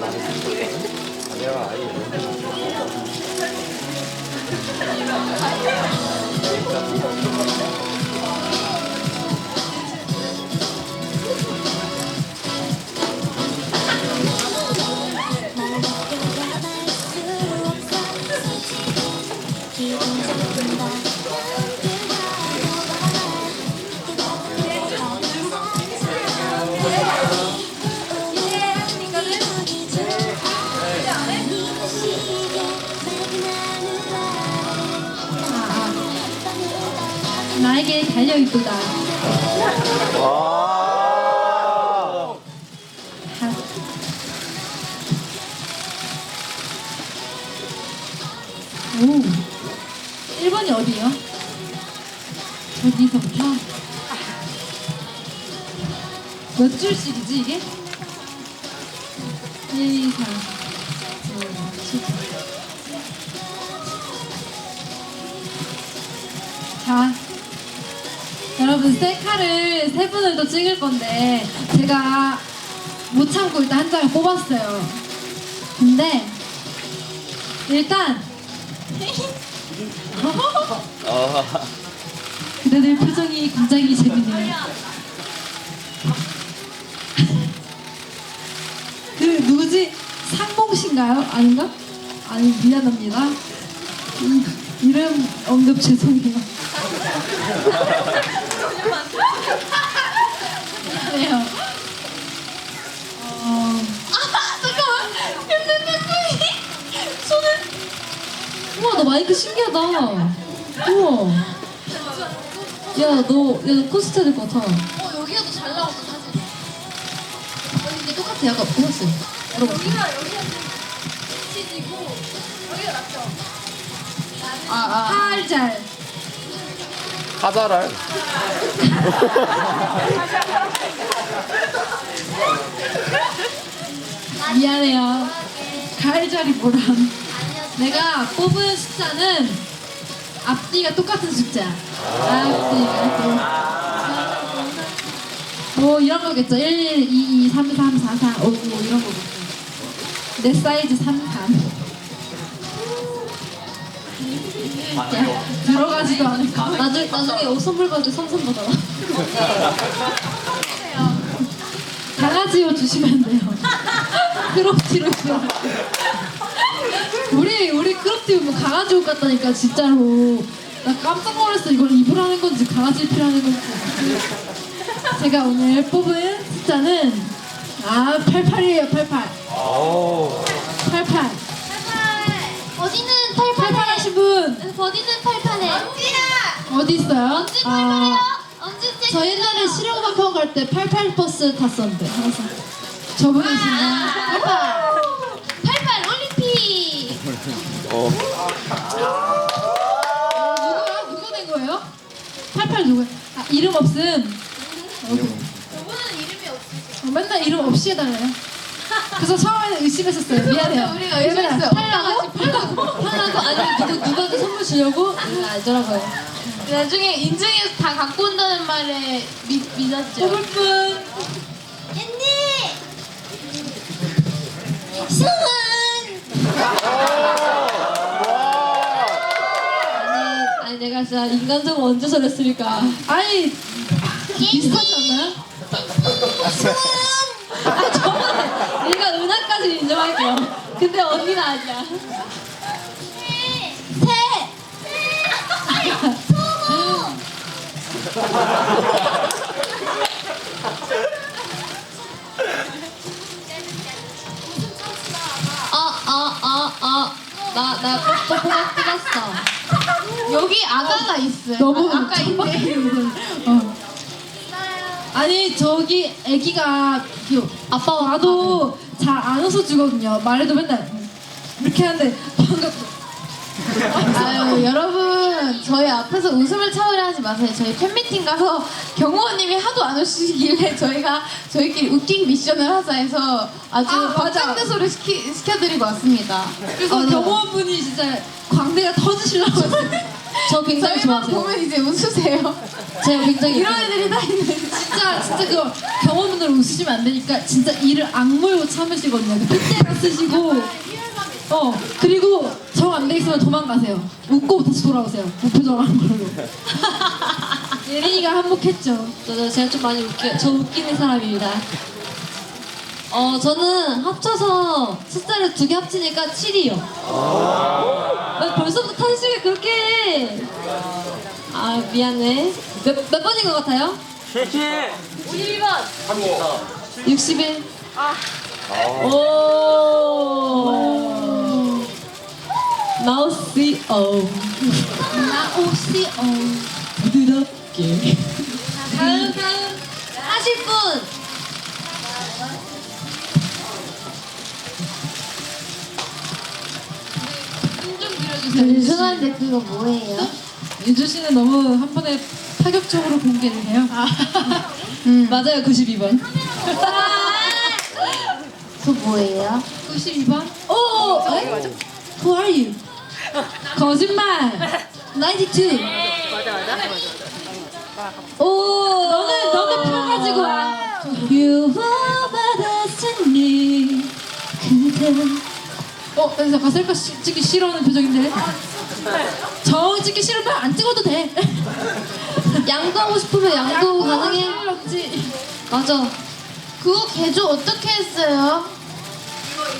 아. 어. 어? 아, 아예 연락을 달려있도다. 와. 오. 1번이 어디요? 저기서부터? 몇 줄씩이지 이게? 1, 2, 3, 여러분 셀카를 세 분을 더 찍을 건데 제가 못 참고 일단 한 장을 뽑았어요. 근데 일단 아, 그대들 표정이 굉장히 재밌네요. 그 누구지? 상봉 씨인가요? 아닌가? 아니 미안합니다. 이, 이름 언급 죄송해요. 미안해요. 어... 아 잠깐만. 근데 내 손을 우와 너 마이크 신기하다. 우와. 야, 너, 야, 너 코스트 해야 될것 같아. 어 여기가 더 잘 나온다 사진. 어, 이게 똑같아. 약간 보였어. 물어봐. 여기가 여기가 치지고 여기가 낫죠. 아, 아. 팔잘. 하자랄. 미안해요. 가을자리 보람. 내가 뽑은 숫자는 앞뒤가 똑같은 숫자. 앞뒤가 뭐 이런 거겠죠. 1, 2, 2, 3, 3, 4, 4, 5, 5 이런 거겠죠. 내 사이즈 3칸. 야, 들어가지도 않을 거. 나중, 나중에 옷 선물 받을 삼선 받아라. 옷 주시면 안 돼요. 크롭티로. 우리 우리 크롭티 입으면 강아지 옷 같다니까 진짜로. 나 깜짝 놀랐어. 이걸 입으라는 건지 강아지 입히라는 건지. 제가 오늘 뽑은 숫자는 아 88이에요 88. 오. 팔팔. 버디는 팔팔 팔팔해. 하신 분 버디는 팔팔해. 언지야. 어디 있어요? 언지 팔팔해요. 아. 저 옛날에 실용음악 학원 갈때 팔팔 버스 탔었는데 항상. 저분이 있으면 팔팔. 팔팔 올림픽. 누구야? 누가 된 거예요? 팔팔 누구야? 아, 이름 없음. 저분은 이름이 없으시죠? 어, 맨날 이름 없이 해달래요. 그래서 처음에는 의심했었어요. 미안해요. 우리가 의심했어요. 팔라고? 팔라고? 팔라고? 아니면 누구, 누구한테 선물 주려고? 응, 알더라고요. 나중에 인증해서 다 갖고 온다는 말에 믿, 믿었죠. 뽑을 분. 앤디! 수원! 아니, 아니 내가 진짜 인간적으로 언제 저랬습니까? 아니 비슷하지 않나요? 아 저는 얘가 은하까지 인정할게요. 근데 언니는 아니야. 나나 뽀뽀뽀 끊었어. 여기 아가가 있어요. 너무 아, 아까 있네. 어. 아니 저기 아기가 그 아빠 와도 잘 안 웃어주거든요. 말해도 맨날 이렇게 하는데 방금 아유 여러분 저희 앞에서 웃음을 참으려 하지 마세요. 저희 팬미팅 가서 경호원님이 하도 안 오시길래 저희가 저희끼리 웃긴 미션을 하자 해서 아주 아, 맞아. 박장대소를 시키, 시켜드리고 왔습니다. 그래서 어, 네. 경호원분이 진짜 광대가 터지시려고 저 굉장히 저희만 좋아하세요. 보면 이제 웃으세요. 제가 굉장히 이런 애들이 다 있는데 진짜 진짜 그 경호분들 웃으시면 안 되니까 진짜 이를 악물고 참으시거든요. 그 핏대가 쓰시고 어 그리고 정 안 돼 있으면 도망가세요. 웃고 다시 돌아오세요. 무표정한 걸로. 예린이가 한몫했죠. 저, 제가 좀 많이 웃겨, 저 웃기는 사람입니다. 어, 저는 합쳐서 숫자를 두 개 합치니까 7이요. 왜 벌써부터 탄식을 그렇게 해? 아, 미안해. 몇, 몇 번인 것 같아요? 51번. 61. 오. 나우시 오. 나오시 어. 부드럽게. 다음, 다음. 하실 분. 힘좀 들여주세요. 죄송한데 그거 뭐예요? 유주 씨는 너무 한 번에 파격적으로 공개를 해요. 음. 맞아요, 92번. 그거 뭐예요? 92번? 오! 에? Who are you? 거짓말! 92! 오! 너는, 너는 표 가지고 와. 유화받았으니 그대 어? 그래서 셀카 시- 찍기 싫어하는 표정인데? 정 찍기 싫으면 안 찍어도 돼. 양도하고 싶으면 양도 가능해. 없지. 맞아. 그거 개조 어떻게 했어요?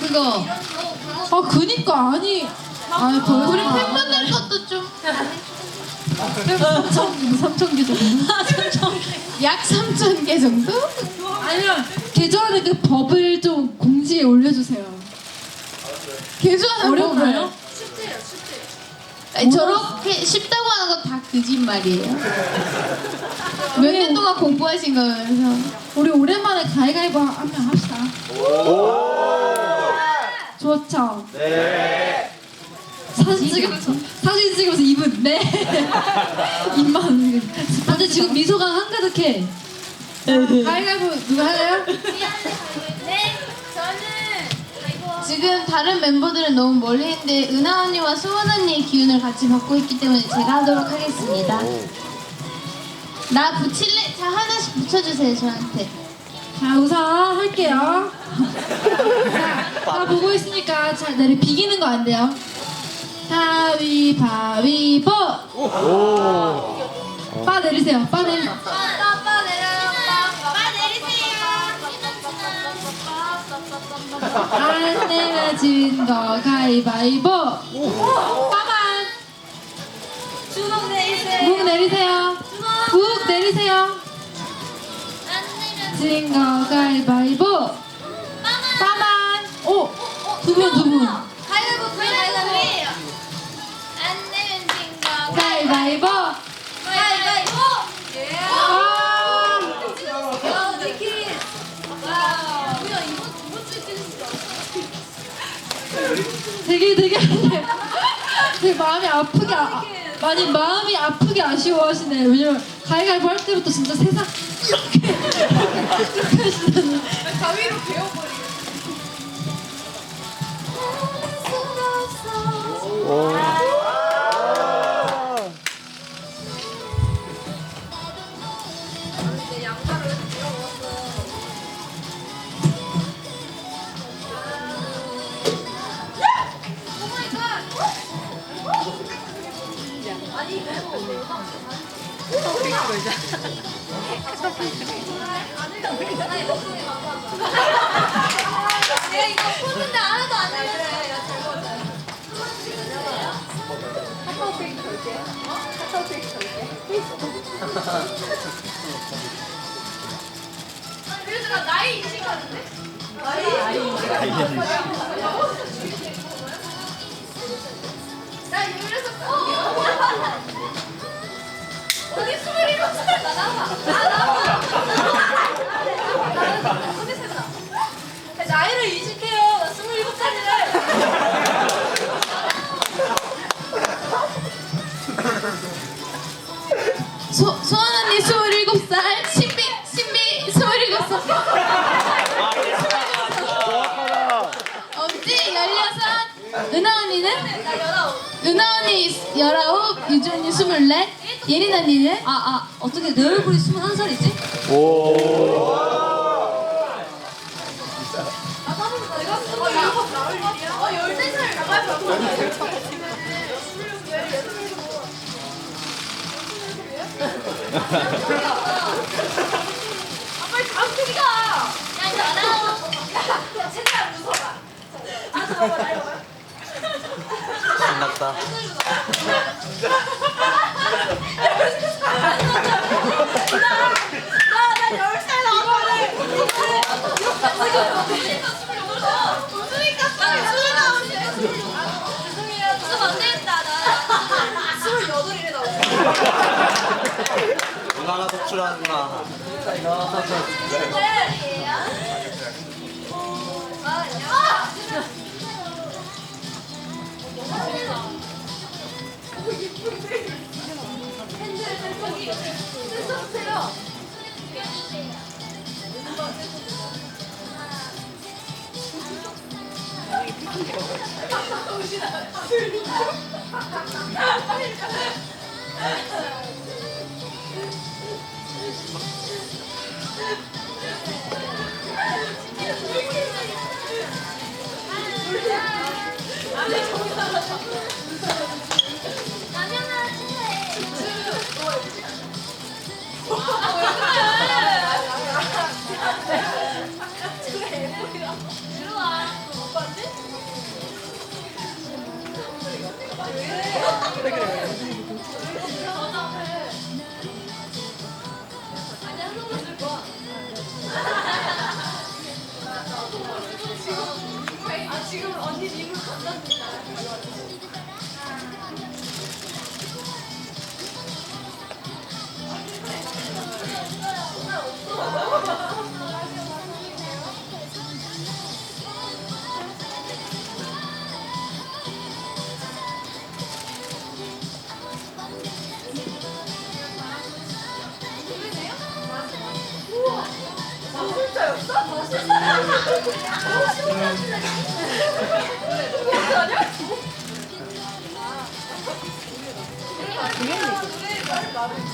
그거. 아, 그니까, 아니. 아, 벌써. 우리 팬분들 것도 좀약 3천, 3천 개 정도? 3천 개 정도? 아니면 개조하는 그 법을 좀 공지에 올려주세요. 개조하는 어려운가요? 법을. 아니, 저렇게 쉽다고 하는 건 다 거짓말이에요. 몇 년 동안 공부하신 거면서 우리 오랜만에 가위가위보 한 명 합시다. 좋죠? 네. 사진 찍으면서 사진 찍으면서 입은 네 입만 근데 지금 미소가 한가득해. 가위가위보 누가 할래요? 네, 저는 지금 다른 멤버들은 너무 멀리 했는데 은하 언니와 수원 언니의 기운을 같이 받고 있기 때문에 제가 하도록 하겠습니다. 나 붙일래? 자 하나씩 붙여주세요 저한테. 자 우선 할게요. 자, 다 보고 있으니까 자 내리 비기는 거 안 돼요. 가위바위보. 빠 내리세요. 빠 내리. 빠빠 내려요. 빠 내리세요. 안 내면 진거 가위바위보. 빠만. 주먹 내리세요. 묵 내리세요. 묵 내리세요. 진거 가위바위보. 빠만. 오. 두 분, 두 분. 가위바위보 가위바위보 가위바위보. 가위바위보 되게, 되게, 되게, 마음이 아프게, 아, 많이 마음이 아프게 아쉬워하시네. 왜냐면 가위바위보 할 때부터 진짜 세상 이렇게, 이렇게 하시는. 가위로 베어버리고 내가 이거 푸는데 하나도 안 되는데 야잘 먹었어요 카카오 페이크 걸게 어? 카카오 페이크 걸게 그래서 나 나이 인식하는데? 나이 나 이래서 어 디 스물일곱 살나 나와. 나 나와. 어디 살아 나이를 인식해요 나 스물일곱 살이래 소, 소원 언니 스물일곱 살 신비 신비 스물일곱 살. 엄지 열여섯. 은하 언니는? 나 열아홉. 은하 언니 열아홉 유주 언니 스물넷 예린 언니는? 아, 아, 어떻게 내 얼굴이 21살이지? 아 까먹었다 내가 어 일곱 나올 일이야? 어 열세 살 나갈 아 빨리 다음 소리 가 야 열아홉 야 최대한 웃어봐 아 저거 나 이거 봐. 신났다. 하는구나.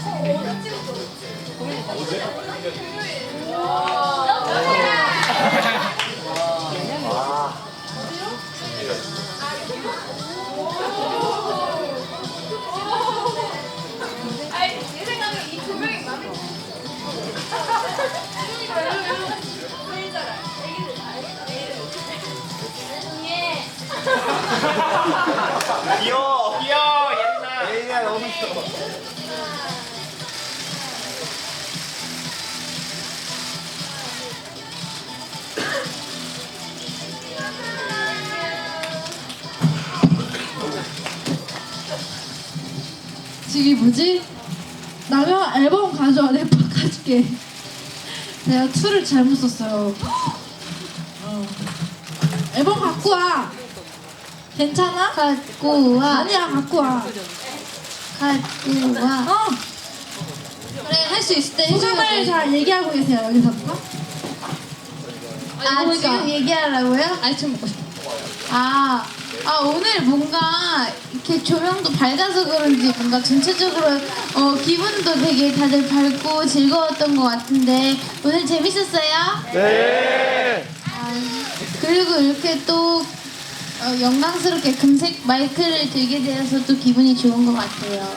귀여워. 귀여워, 옛날. 예인아, 너무 귀여워. 저기 뭐지? 나면 앨범 가져와 내가 바꿔줄게 내가 툴을 잘못 썼어요 어. 앨범 갖고 와 괜찮아? 갖고 와. 아니야 갖고 와 갖고 와. 어, 그래 할 수 있을 때 소감을 해줘야지. 잘 얘기하고 계세요 여기서 아니, 아 그러니까 지금 얘기하라고요? 아이스크림 먹고 싶어. 아, 아 오늘 뭔가 이렇게 조명도 밝아서 그런지 뭔가 전체적으로 어, 기분도 되게 다들 밝고 즐거웠던 것 같은데 오늘 재밌었어요? 네. 아, 그리고 이렇게 또 어, 영광스럽게 금색 마이크를 들게 되어서 또 기분이 좋은 것 같아요.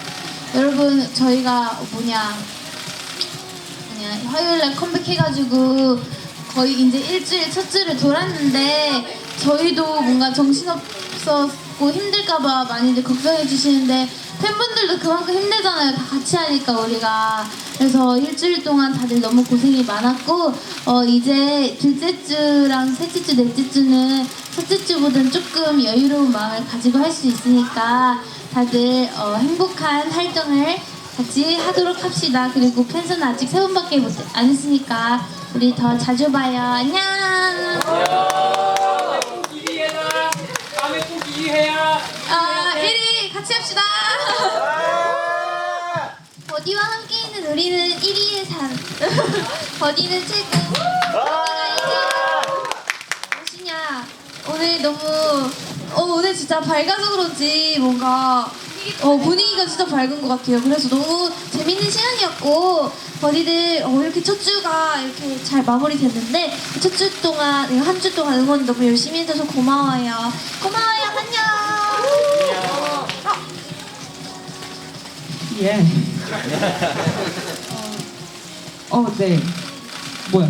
여러분 저희가 뭐냐 그냥 화요일날 컴백해가지고 거의 이제 일주일 첫 주를 돌았는데 저희도 뭔가 정신없 었고 힘들까봐 많이들 걱정해 주시는데 팬분들도 그만큼 힘들잖아요. 다 같이 하니까 우리가 그래서 일주일 동안 다들 너무 고생이 많았고 어 이제 둘째 주랑 셋째 주, 넷째 주는 첫째 주보다는 조금 여유로운 마음을 가지고 할 수 있으니까 다들 어, 행복한 활동을 같이 하도록 합시다. 그리고 팬서는 아직 세 번밖에 못, 안 했으니까 우리 더 자주 봐요. 안녕. 해야. 아, 1위 같이 합시다. 버디와 함께 있는 우리는 1위의 삶. 버디는 최고. 무엇이냐? 오늘 너무 어 오늘 진짜 밝아서 그런지 뭔가 어 분위기가 진짜 밝은 것 같아요. 그래서 너무 재밌는 시간이었고 버디들 어, 이렇게 첫 주가 이렇게 잘 마무리됐는데 첫 주 동안 한 주 동안 응원 너무 열심히 해줘서 고마워요. 고마워요. 안녕. 예. 어, 네. 뭐야?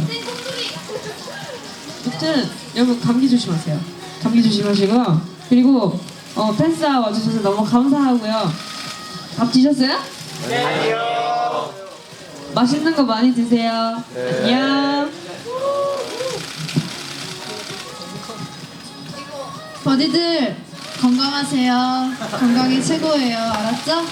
아무튼 여러분 감기 조심하세요. 감기 조심하시고 그리고 어, 팬싸 와주셔서 너무 감사하고요. 밥 드셨어요? 네. 맛있는 거 많이 드세요. 안녕. 버디들 건강하세요. 건강이 최고예요. 알았죠?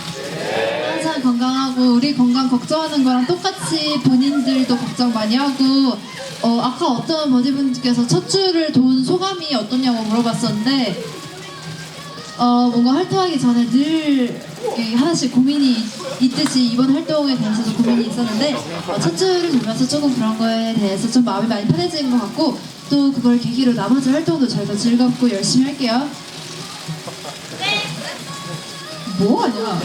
항상 건강하고 우리 건강 걱정하는 거랑 똑같이 본인들도 걱정 많이 하고 어, 아까 어떤 버디분께서 첫 주를 돈 소감이 어떠냐고 물어봤었는데 어, 뭔가 활동하기 전에 늘 이렇게 하나씩 고민이 있듯이 이번 활동에 대해서도 고민이 있었는데 어, 첫 주를 돌면서 조금 그런 거에 대해서 좀 마음이 많이 편해진 것 같고 또 그걸 계기로 나머지 활동도 저희가 즐겁고 열심히 할게요. 뭐 하냐?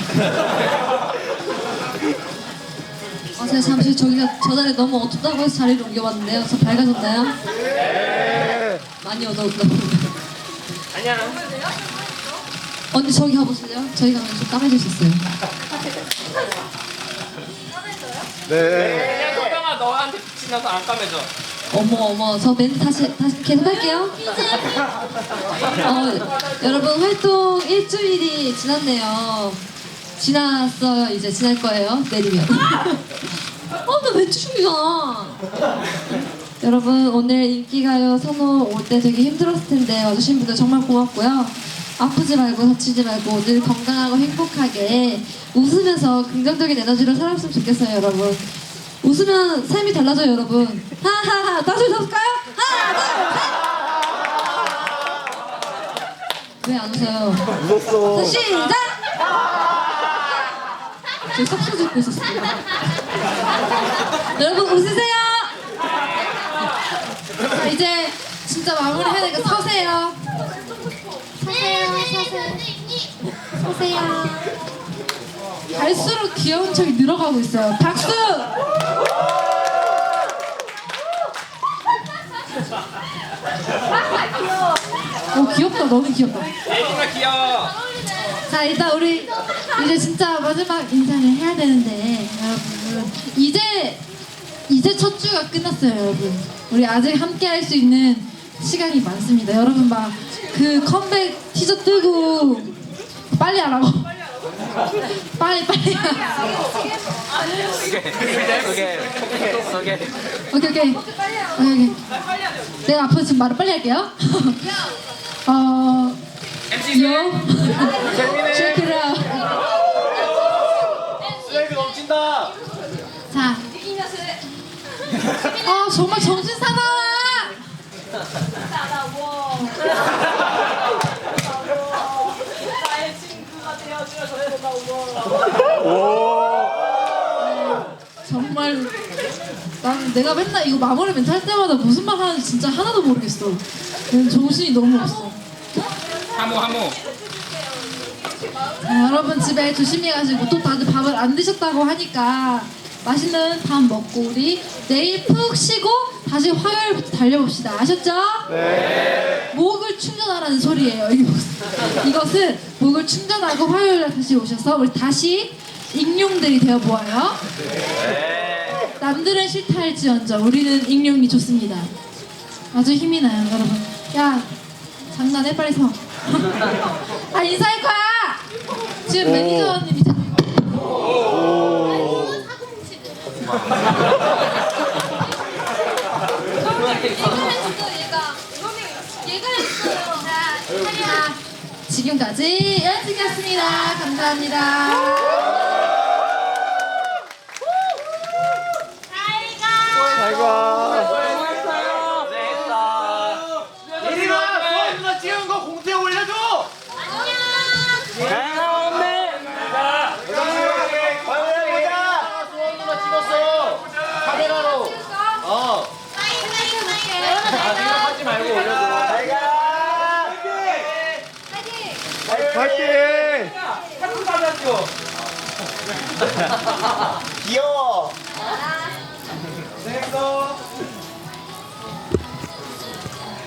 아, 제가 잠시 저기가 저 자리 너무 어둡다고 해서 자리를 옮겨봤는데요. 저 밝아졌나요? 많이 어두웠나 봅니다. 언니 저기 가보실래요? 저희 가면 좀 까매질 수 있어요. 그냥 소경아 너한테 지나서 안 까매져. 어머 어머 저 멘트 다시 다시 계속 할게요. 어, 여러분 활동 일주일이 지났네요. 지났어요 이제 지날 거예요 내리면. 어나 멘트 중이잖아. 여러분 오늘 인기가요 선호 올 때 되게 힘들었을 텐데 와주신 분들 정말 고맙고요. 아프지 말고 다치지 말고 늘 건강하고 행복하게 웃으면서 긍정적인 에너지로 살았으면 좋겠어요 여러분. 웃으면 삶이 달라져요 여러분. 하하하 다시 웃을까요? 하나 둘 셋. 왜안 웃어요? 웃었어. 시작. 저 썩소 짓고 있었어요. 여러분 웃으세요. 자, 이제 진짜 마무리 해야 되니까 서세요. 서세요, 서세요. 서세요. 갈수록 귀여운 척이 늘어가고 있어요. 박수! 오 귀엽다 너무 귀엽다 예진아 귀여워. 자 일단 우리 이제 진짜 마지막 인사를 해야 되는데 여러분 이제 이제 첫 주가 끝났어요 여러분 우리 아직 함께 할 수 있는 시간이 많습니다 여러분 막 그 컴백 피자 뜨고 빨리 하라고. 빨리 빨리. 그게 그게 그게 그게 오케이 오케이. 오케이 오케이. 내가 앞으로 지금 말을 빨리 할게요. 어. MC 요. 체크라 스웨이크 넘친다. 자. 아 정말 정신 사나워. 정말 난 내가 맨날 이거 마무리 멘트 할 때마다 무슨 말 하는지 진짜 하나도 모르겠어. 난 정신이 너무 없어. 하모 하모 자, 여러분 집에 조심히 가시고 또 다들 밥을 안 드셨다고 하니까 맛있는 밥 먹고 우리 내일 푹 쉬고 다시 화요일부터 달려봅시다. 아셨죠? 네. 목을 충전하라는 소리예요. 이 이것은 목을 충전하고 화요일에 다시 오셔서 우리 다시 익룡들이 되어 보아요. 남들은 싫다 할지언정 우리는 익룡이 좋습니다. 아주 힘이 나요, 여러분. 야, 장난해 빨리 서. 아 인사할 거야. 지금 매니저님이 자꾸 자, 지금까지 연습이었습니다. 감사합니다. 이리가 수원 누나 찍은 거 공지에 올려줘. 보자. 수원 누나 찍었어. 카메라로. 어. 아, 생각하지 말고 올려줘. 파이팅! 하트 받아줘 귀여워. 됐어.